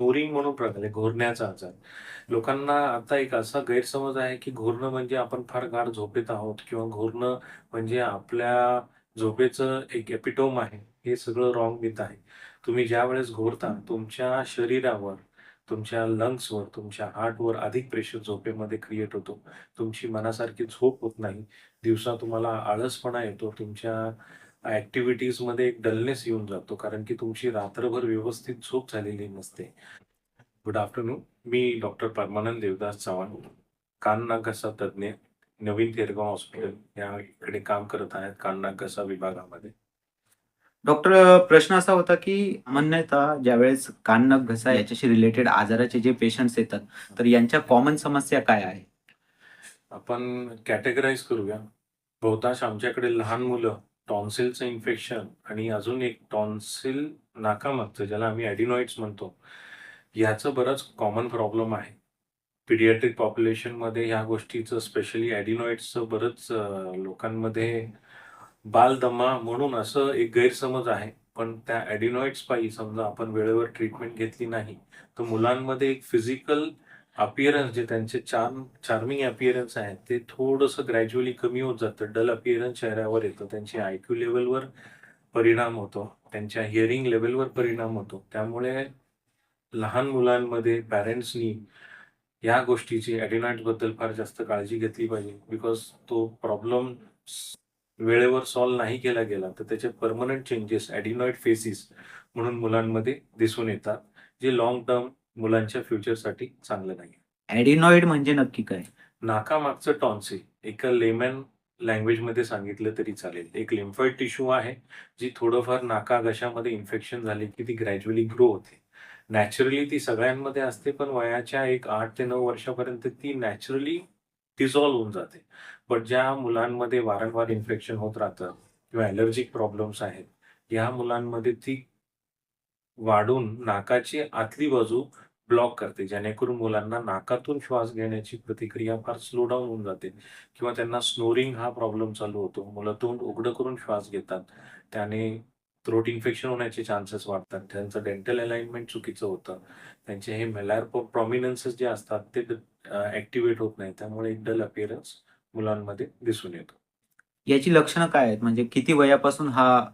घोरिंग म्हणून प्रकार आहे घोरण्याचा आजार. लोकांना आता एक असा गैरसमज आहे, की घोरणं म्हणजे आपण फार गाढ झोपेत आहोत किंवा घोरणं म्हणजे आपल्या झोपेचं एक एपिटोम आहे. हे सगळं रॉंग मिथ आहे. तुम्ही ज्या वेळेस घोरता, तुमच्या शरीरावर, तुमच्या लंग्सवर, तुमच्या हार्टवर अधिक प्रेशर झोपेमध्ये क्रिएट होतो. तुमची मनासारखी झोप होत नाही. दिवसा तुम्हाला आळसपणा येतो. तुमच्या ॲक्टिव्हिटीजमध्ये एक डलनेस येऊन जातो. कारण की तुमची रात्रभर व्यवस्थित झोप झालेली नसते. Good afternoon. मी डॉक्टर परमानंद देवदास चव्हाण, कान, नाक, घसा तज्ञ, नवीन तेरगाव हॉस्पिटल या इकडे काम करत आहेत कान, नाक, घसा विभागामध्ये. डॉक्टर प्रश्न असा होता की म्हणणं येतं ज्यावेळेस कान, नाक, घसा याच्याशी रिलेटेड आजाराचे जे पेशंट्स येतात, तर यांच्या कॉमन समस्या काय आहे? आपण कॅटेगराईज करूया. बहुतांश आमच्याकडे लहान मुलं टॉन्सिलचं इन्फेक्शन आणि अजून एक टॉन्सिल नाकामागचं ज्याला आम्ही ॲडिनॉइड्स म्हणतो. ह्याचं बरंच कॉमन प्रॉब्लेम आहे. पिडियाट्रिक पॉप्युलेशनमध्ये ह्या गोष्टीचं स्पेशली ॲडिनॉइड्सचं बरंच लोकांमध्ये बालदमा म्हणून असं एक गैरसमज आहे. पण त्या ॲडिनॉइड्स पायी समजा आपण वेळेवर ट्रीटमेंट घेतली नाही, तर मुलांमध्ये एक फिजिकल अपिअरन्स जे त्यांचे चार्म चार्मिंग अपिअरन्स आहे, ते थोडंसं ग्रॅज्युअली कमी होत जातं. डल अपिअरन्स चेहऱ्यावर येतं. त्यांची आयक्यू लेवलवर परिणाम होतो. त्यांच्या हिअरिंग लेवलवर परिणाम होतो. त्यामुळे लहान मुलांमध्ये पॅरेंट्सनी या गोष्टीची ॲडिनॉइड्सबद्दल फार जास्त काळजी घेतली पाहिजे. बिकॉज तो प्रॉब्लेम वेळेवर सॉल्व्ह नाही केला गेला, तर त्याचे परमनंट चेंजेस ॲडिनॉइड फेसिस म्हणून मुलांमध्ये दिसून येतात. जे लाँग टर्म मुलांच्या फ्युचरसाठी चांगलं नाही. ॲडिनॉइड म्हणजे नक्की काय? नाकामागचं टॉन्सिल एका लेमन लँग्वेजमध्ये सांगितलं तरी चालेल. एक लिम्फॉइड टिश्यू आहे, जी थोडंफार नाका घशामध्ये इन्फेक्शन झाले की ती ग्रॅज्युअली ग्रो होते. नॅचरली ती सगळ्यांमध्ये असते, पण वयाच्या एक 8 ते 9 वर्षापर्यंत ती नॅचरली डिसॉल्व्ह होऊन जाते. बट ज्या मुलांमध्ये वारंवार इन्फेक्शन होत राहतं किंवा ॲलर्जिक प्रॉब्लेम्स आहेत, या मुलांमध्ये ती वाढून नाकाची आतली बाजू ब्लॉक करते. जेणेकरून मुलांना नाकातून श्वास घेण्याची प्रतिक्रिया फार स्लो डाऊन होऊन जाते किंवा त्यांना स्नोरिंग हा प्रॉब्लेम चालू होतो. मुलं तोंड उघडं करून श्वास घेतात. त्याने थ्रोट इन्फेक्शन होण्याचे चान्सेस वाढतात. त्यांचं डेंटल अलाइनमेंट चुकीचं होतं. त्यांचे हे मेलॅर प्रॉमिनन्सेस जे असतात ते ॲक्टिव्हेट होत नाही. त्यामुळे एक डल अपीअरन्स मुलांमध्ये दिसून येतो. याची लक्षणं काय आहेत? म्हणजे किती वयापासून हा?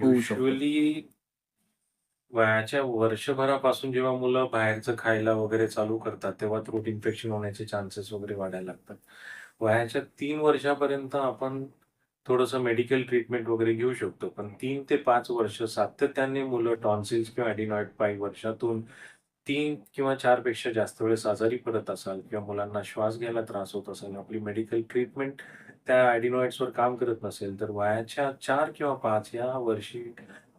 युजुअली वयाच्या वर्षभरापासून जेव्हा मुलं बाहेरचं खायला वगैरे चालू करतात, तेव्हा थ्रोट इन्फेक्शन होण्याचे चान्सेस वगैरे वाढायला लागतात. वयाच्या 3 वर्षापर्यंत आपण थोडंसं मेडिकल ट्रीटमेंट वगैरे घेऊ शकतो. पण 3 ते 5 वर्ष सातत्याने मुलं टॉन्सिल्स किंवा ॲडिनॉइड पायी वर्षातून 3 किंवा 4 पेक्षा जास्त वेळेस आजारी पडत असाल किंवा मुलांना श्वास घ्यायला त्रास होत असेल, आपली मेडिकल ट्रीटमेंट त्या ॲडिनॉइड्सवर काम करत नसेल, तर वयाच्या 4 किंवा 5 या वर्षी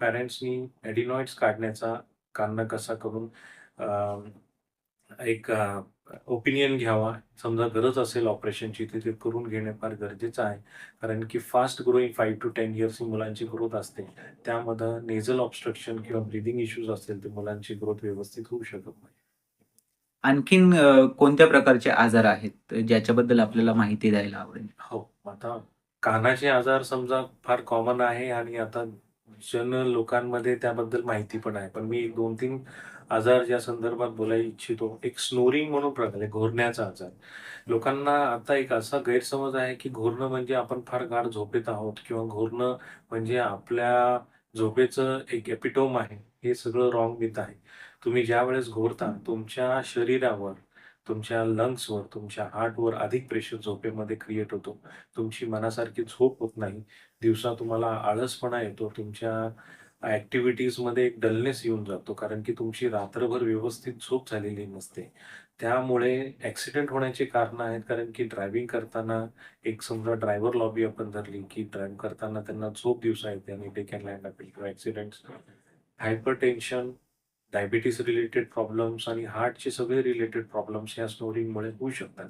पॅरेंट्सनी ॲडिनॉइड्स काढण्याचा कान, नाक, घसा करून एक ओपिनियन घ्यावा. समजा गरज असेल ऑपरेशनची तर ते करून घेणे फार गरजेचं आहे. कारण की फास्ट ग्रोइंग 5 टू 10 इयर्स ही मुलांची ग्रोथ असते. त्यामध्ये नेझल ऑब्स्ट्रक्शन किंवा ब्रीथिंग इश्यूज असतील, तर मुलांची ग्रोथ व्यवस्थित होऊ शकत नाही. आणखीन कोणत्या प्रकारचे आजार आहेत, ज्याच्याबद्दल आपल्याला माहिती द्यायला आवडेल? हो, आता कानाचे आजार समजा फार कॉमन आहे आणि आता जन लोकांमध्ये त्याबद्दल माहिती पण आहे. पण मी 2-3 आजार ज्या संदर्भात बोलायला इच्छितो. एक स्नोरिंग म्हणून प्रकार आहे, घोरण्याचा आजार. लोकांना आता एक असा गैरसमज आहे, की घोरणं म्हणजे आपण फार गाढ झोपेत आहोत किंवा घोरणं म्हणजे आपल्या झोपेचं एक एपिटोम आहे. हे सगळं रॉंग मिथ आहे. तुम्ही ज्यावेळेस घोरता, तुमच्या शरीरावर, तुमच्या लंग्सवर, तुमच्या हार्टवर अधिक प्रेशर झोपेमध्ये क्रिएट होतो. तुमची मनासारखी झोप होत नाही. दिवसा तुम्हाला आळसपणा येतो. तुमच्या ॲक्टिव्हिटीजमध्ये एक डलनेस येऊन जातो. कारण की तुमची रात्रभर व्यवस्थित झोप झालेली नसते. त्यामुळे ॲक्सिडेंट होण्याची कारणं आहेत. कारण की ड्रायव्हिंग करताना एक समजा ड्रायव्हर लॉबी आपण धरली, की ड्राईव्ह करताना त्यांना झोप दिवसा येते आणि they can land up accident hyper hypertension, diabetes related problems आणि हार्टचे सगळे रिलेटेड प्रॉब्लेम्स या स्नोरिंगमुळे होऊ शकतात.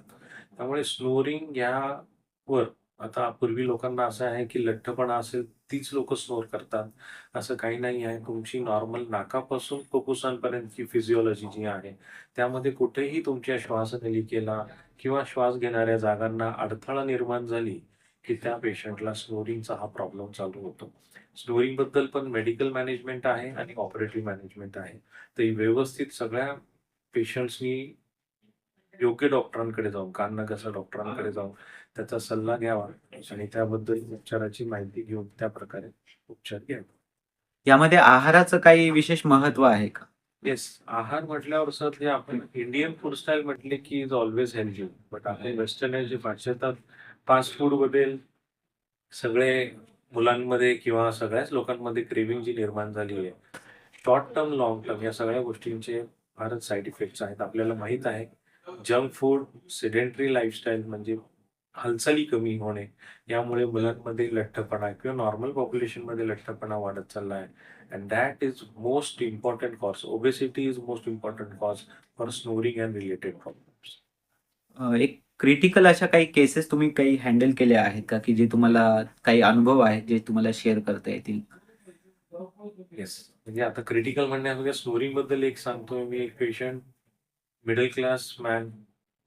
त्यामुळे स्नोरिंग यावर आता पूर्वी लोकांना असं आहे, की लठ्ठपणा असेल तीच लोक स्नोर करतात. असं काही नाही आहे. तुमची नॉर्मल नाकापासून फुफ्फुसांपर्यंतची फिजिओलॉजी जी आहे, त्यामध्ये कुठेही तुमच्या श्वासनलिकेला किंवा श्वास घेणाऱ्या जागांना अडथळा निर्माण झाली, की त्या पेशंटला स्नोरिंगचा हा प्रॉब्लेम चालू होतो. स्नोरिंगबद्दल पण मेडिकल मॅनेजमेंट आहे आणि ऑपरेटिव्ह मॅनेजमेंट आहे. तर ही व्यवस्थित सगळ्या पेशंट्सनी योग्य डॉक्टरांकडे जाऊन कान नाकाच्या डॉक्टरांकडे जाऊन त्याचा सल्ला घ्यावा आणि त्याबद्दल उपचाराची माहिती घेऊन त्या प्रकारे उपचार घ्यावा. यामध्ये आहाराचं काही विशेष महत्त्व आहे का? येस आहार म्हटल्यावर सर जे आपण इंडियन फूड स्टाईल म्हटले की इज ऑलवेज हेल्दी बट आपण वेस्टर्न जे पाश्चात्यात फास्ट फूडबद्दल सगळे मुलांमध्ये किंवा सगळ्याच लोकांमध्ये क्रेविंग जी निर्माण झाली आहे शॉर्ट टर्म लॉंग टर्म या सगळ्या गोष्टींचे फारच साईड इफेक्ट्स आहेत. आपल्याला माहीत आहे जंक फूड सेडेंटरी लाईफस्टाईल म्हणजे हालचाली कमी होणे यामुळे मुलांमध्ये लठ्ठपणा किंवा नॉर्मल पॉप्युलेशनमध्ये लठ्ठपणा वाढत चालला आहे and that is most important cause obesity is most important cause for snoring and related problems एक क्रिटिकल अशा काही केसेस तुम्ही काही हँडल केल्या आहेत का? की जे तुम्हाला काही अनुभव आहेत जे तुम्हाला शेअर करता येतील? येस म्हणजे आता क्रिटिकल म्हणण्यापेक्षा स्टोरी बद्दल एक सांगतोय मी. एक patient middle class man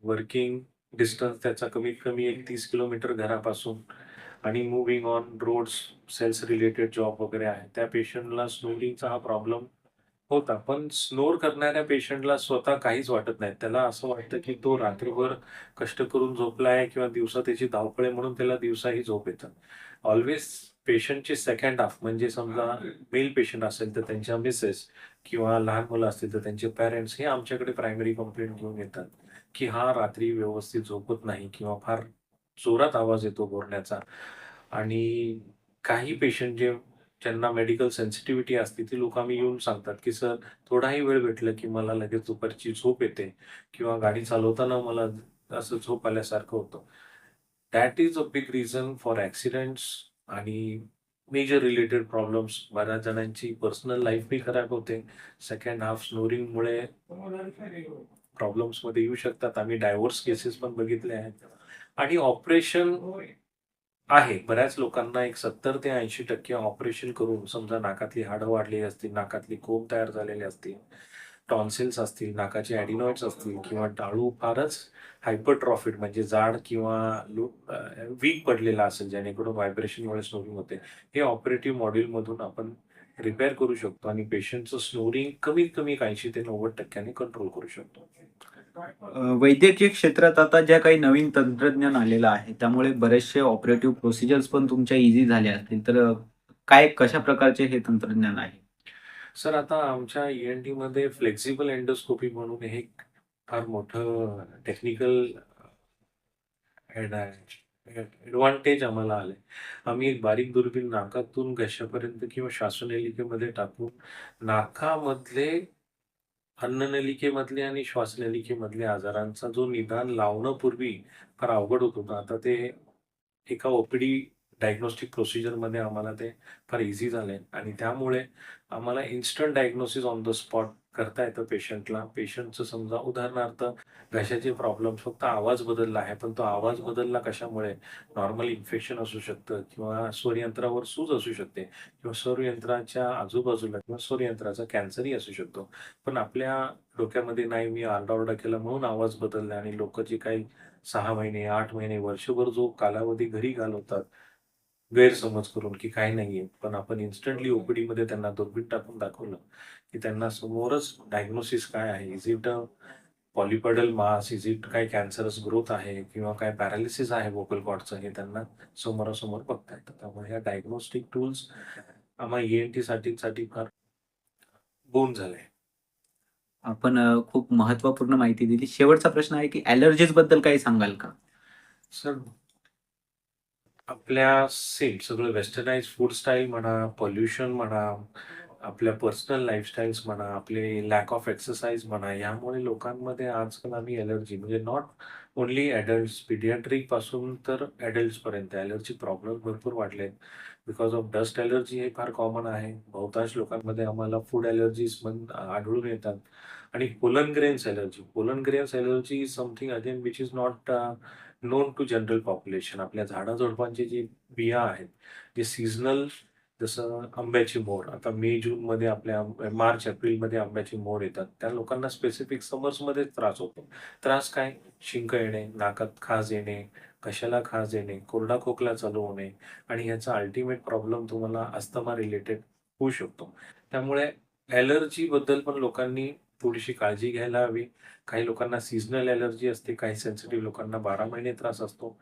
working distance त्याचा कमीत कमी एक तीस किलोमीटर घरापासून आणि moving on roads sales related job वगैरे आहे. त्या पेशंटला स्नोरिंगचा हा प्रॉब्लेम होता. पण स्नोर करणाऱ्या पेशंटला स्वतः काहीच वाटत नाही. त्याला असं वाटतं की तो रात्रभर कष्ट करून झोपला आहे किंवा दिवसा त्याची धावपळ आहे म्हणून त्याला दिवसाही झोप येतं. ऑलवेज पेशंटचे सेकंड हाफ म्हणजे समजा मेल पेशंट असेल तर त्यांच्या मिसेस किंवा लहान मुलं असतील तर त्यांचे पॅरेंट्स हे आमच्याकडे प्रायमरी कंप्लेंट घेऊन येतात की हा रात्री व्यवस्थित झोपत नाही किंवा फार जोरात आवाज येतो बोलण्याचा. आणि काही पेशंट जे ज्यांना मेडिकल सेन्सिटिव्हिटी असते ती लोक आम्ही येऊन सांगतात की सर थोडाही वेळ भेटलं की मला लगेच दुपारची झोप येते किंवा गाडी चालवताना मला असं झोप आल्यासारखं होतं. That is a big reason for accidents आणि मेजर रिलेटेड प्रॉब्लेम्स बऱ्याच जणांची पर्सनल लाईफही खराब होते. सेकंड हाफ स्नोरिंगमुळे प्रॉब्लेम्समध्ये येऊ शकतात. आम्ही डायव्होर्स केसेस पण बघितले आहेत. आणि ऑपरेशन आहे. बऱ्याच लोकांना एक सत्तर ते ऐंशी टक्के ऑपरेशन करून समजा नाकातली हाडं वाढलेली असतील नाकातली कोंब तयार झालेले असतील टॉन्सिल्स असतील नाकाचे ॲडिनॉइड्स असतील किंवा टाळू फारच हायपरट्रॉफिड म्हणजे जाड किंवा वीक पडलेला असेल जेणेकरून व्हायब्रेशनमुळे स्नोरिंग होते. हे ऑपरेटिव्ह मॉड्यूलमधून आपण रिपेअर करू शकतो आणि पेशंटचं स्नोरिंग कमीत कमी ऐंशी ते नव्वद टक्क्यांनी कंट्रोल करू शकतो. वैद्यकीय क्षेत्रात आता ज्या काही नवीन तंत्रज्ञान आलेलं आहे त्यामुळे बरेचसे ऑपरेटिव्ह प्रोसिजर्स पण तुमच्या इझी झाल्या असतील. तर काय कशा प्रकारचे हे तंत्रज्ञान आहे? सर आता आमच्या एनमध्ये फ्लेक्झिबल एंडोस्कोपी म्हणून हे फार मोठं टेक्निकल ऍडव्हान्टेज आम्हाला आले आम्ही एक बारीक दुर्बीण नाकातून घशापर्यंत किंवा श्वासनलिकेमध्ये टाकून नाकामधले अन्ननलिकेमधले आणि श्वासनलिकेमधले आजारांचा जो निदान लावणं पूर्वी फार अवघड होत होतं. आता ते एका ओपीडी डायग्नोस्टिक प्रोसिजरमध्ये आम्हाला ते फार इझी झाले. आणि त्यामुळे आम्हाला instant diagnosis on the spot करता येतं पेशंटला पेशंटचं समजा उदाहरणार्थ घशाचे प्रॉब्लेम फक्त आवाज बदलला आहे पण तो आवाज बदलला कशामुळे? नॉर्मल इन्फेक्शन असू शकतं किंवा स्वरयंत्रावर सूज असू शकते किंवा स्वरयंत्राच्या आजूबाजूला किंवा स्वरयंत्राचा कॅन्सरही असू शकतो. पण आपल्या डोक्यामध्ये नाही मी आरडाओरडा केला म्हणून आवाज बदलला आणि लोक जे काही सहा महिने आठ महिने वर्षभर जो कालावधी घरी घालवतात गैरसमज करून की काही नाहीये पण आपण इन्स्टंटली ओपीडी मध्ये त्यांना दुर्बीण टाकून दाखवलं की त्यांना समोरच डायग्नोसिस काय आहे? Is it polypoidal mass is it काय कॅन्सरस ग्रोथ आहे किंवा काय पॅरालिसिस आहे वोकल कॉर्डचं हे त्यांना समोरासमोर बघता येतं. त्यामुळे ह्या डायग्नोस्टिक टूल्स आम्हा एन टी साठी साठी फार बोन झाले आपण खूप महत्त्वपूर्ण माहिती दिली. शेवटचा प्रश्न आहे की ऍलर्जीजबद्दल काही सांगाल का? सर आपल्या सेम सगळं वेस्टर्नाइज फूड स्टाईल म्हणा पोल्युशन म्हणा आपल्या पर्सनल लाईफस्टाईल्स म्हणा आपले लॅक ऑफ एक्सरसाइज म्हणा यामुळे लोकांमध्ये आजकाल आम्ही एलर्जी म्हणजे नॉट ओनली ॲडल्ट्स पिडियाट्रिकपासून तर ॲडल्ट्सपर्यंत ॲलर्जी प्रॉब्लेम भरपूर वाढले आहेत. बिकॉज ऑफ डस्ट ॲलर्जी हे फार कॉमन आहे. बहुतांश लोकांमध्ये आम्हाला फूड ॲलर्जीज पण आढळून येतात. आणि pollen grains allergy pollen grains allergy is something again which is not known to general population आपल्या झाडाझुडपांचे जी बिया आहेत जे सीझनल जसं आंब्याची मोड आता मे जून मध्ये आपल्या मार्च एप्रिलमध्ये आंब्याची मोड येतात. त्या लोकांना स्पेसिफिक समर्समध्ये त्रास होतो. त्रास काय? शिंक येणे नाकात खाज येणे कशाला खाज येणे कोरडा खोकला चालू होणे आणि ह्याचा अल्टिमेट प्रॉब्लेम तुम्हाला अस्थमा रिलेटेड होऊ शकतो. त्यामुळे ॲलर्जी बद्दल पण लोकांनी थोडीशी काळजी घ्यायला हवी. काही लोकांना सीझनल ॲलर्जी असते काही सेन्सिटिव्ह लोकांना बारा महिने त्रास असतो.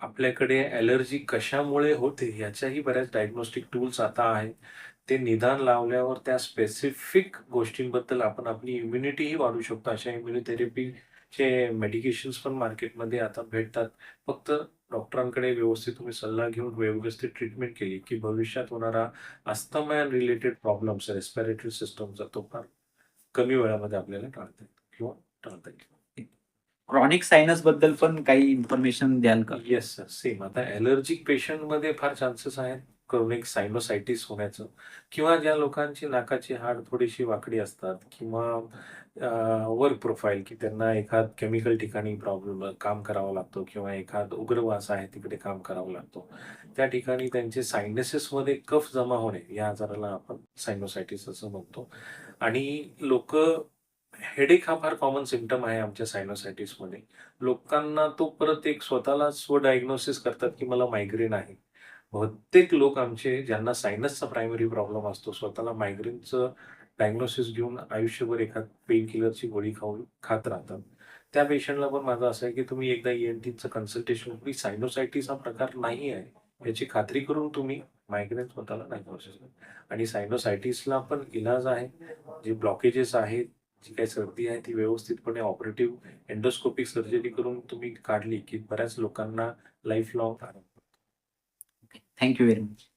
आपल्याकडे ॲलर्जी कशामुळे होते याच्याही बऱ्याच डायग्नोस्टिक टूल्स आता आहेत. ते निदान लावल्यावर त्या स्पेसिफिक गोष्टींबद्दल आपण आपली इम्युनिटीही वाढवू शकतो. अशा इम्युनिथेरपीचे मेडिकेशन्स पण मार्केटमध्ये आता भेटतात. फक्त डॉक्टरांकडे व्यवस्थित तुम्ही सल्ला घेऊन व्यवस्थित ट्रीटमेंट केली की भविष्यात होणारा अस्थमा रिलेटेड प्रॉब्लेम्स रेस्पिरेटरी सिस्टमचा तो फार कमी वेळामध्ये आपल्याला टाळता येईल किंवा टाळता येईल. क्रॉनिक सायनसबद्दल पण काही इन्फॉर्मेशन द्याल का? येस सर सेम आता ॲलर्जिक पेशंटमध्ये फार चान्सेस आहेत क्रॉनिक सायनोसायटिस होण्याचं. किंवा ज्या लोकांची नाकाची हाड थोडीशी वाकडी असतात किंवा वर्क प्रोफाईल की त्यांना एखाद केमिकल ठिकाणी प्रॉब्लेम काम करावा लागतो किंवा एखाद उग्रवास आहे तिकडे काम करावा लागतो. त्या ठिकाणी त्यांचे सायनसेसमध्ये कफ जमा होणे या आजाराला आपण सायनोसायटिस असं म्हणतो. आणि लोक हेडेक हा फार कॉमन सिम्टम आहे आमच्या सायनोसायटिसमध्ये लोकांना तो परत एक स्वतःला स्व डायग्नोसिस करतात की मला मायग्रेन आहे. बहुतेक लोक आमचे ज्यांना सायनसचा प्रायमरी प्रॉब्लेम असतो स्वतःला मायग्रेनचं डायग्नोसिस घेऊन आयुष्यभर एखाद पेन किलरची गोळी खाऊन खात राहतात. त्या पेशंटला पण माझं असं आहे की तुम्ही एकदा ई एन टीचं कन्सल्टेशन तुम्ही सायनोसायटिस हा प्रकार नाही आहे. याची खात्री करून तुम्ही मायग्रेन स्वतःला डायग्नोसिस आणि सायनोसायटिसला पण इलाज आहे. जे ब्लॉकेजेस आहेत जी काही सर्दी आहे ती व्यवस्थितपणे ऑपरेटिव्ह एंडोस्कोपिक सर्जरी करून तुम्ही काढली की बऱ्याच लोकांना life long thank you very much